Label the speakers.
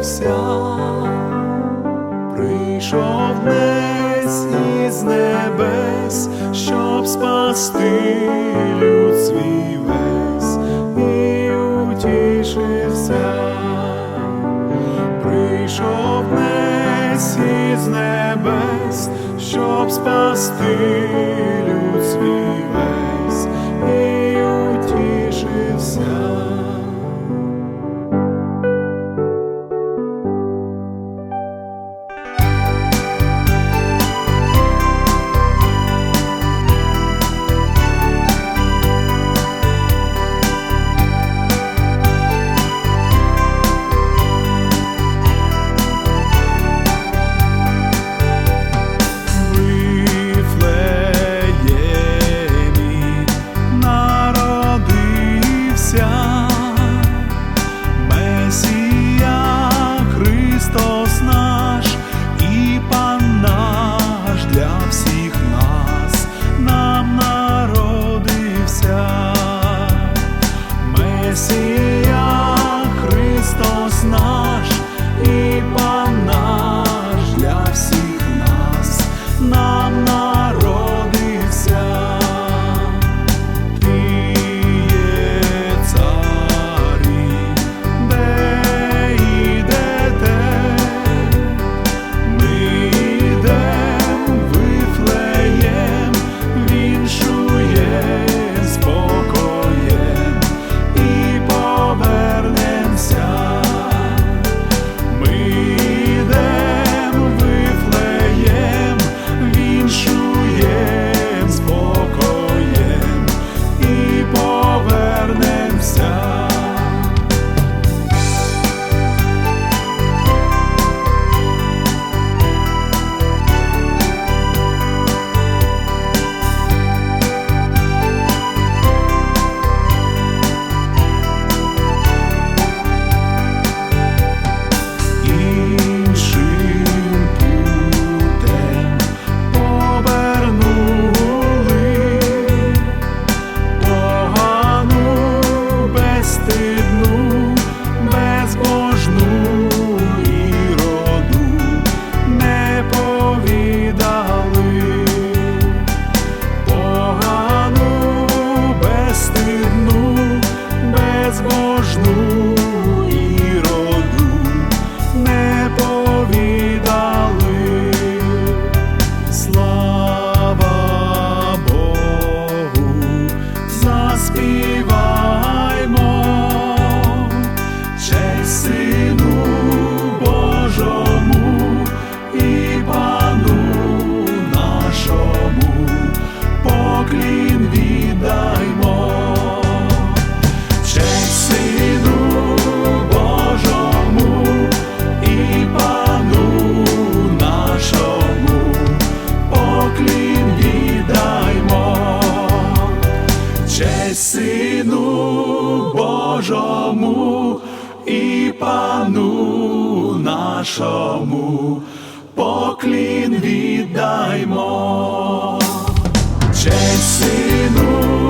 Speaker 1: народився, прийшов десь із небес, щоб спасти люд свій весь і утішився, прийшов десь із небес, щоб спасти. Христос наш. Честь Сину Божому і пану нашому, поклін віддаймо, Честь Сину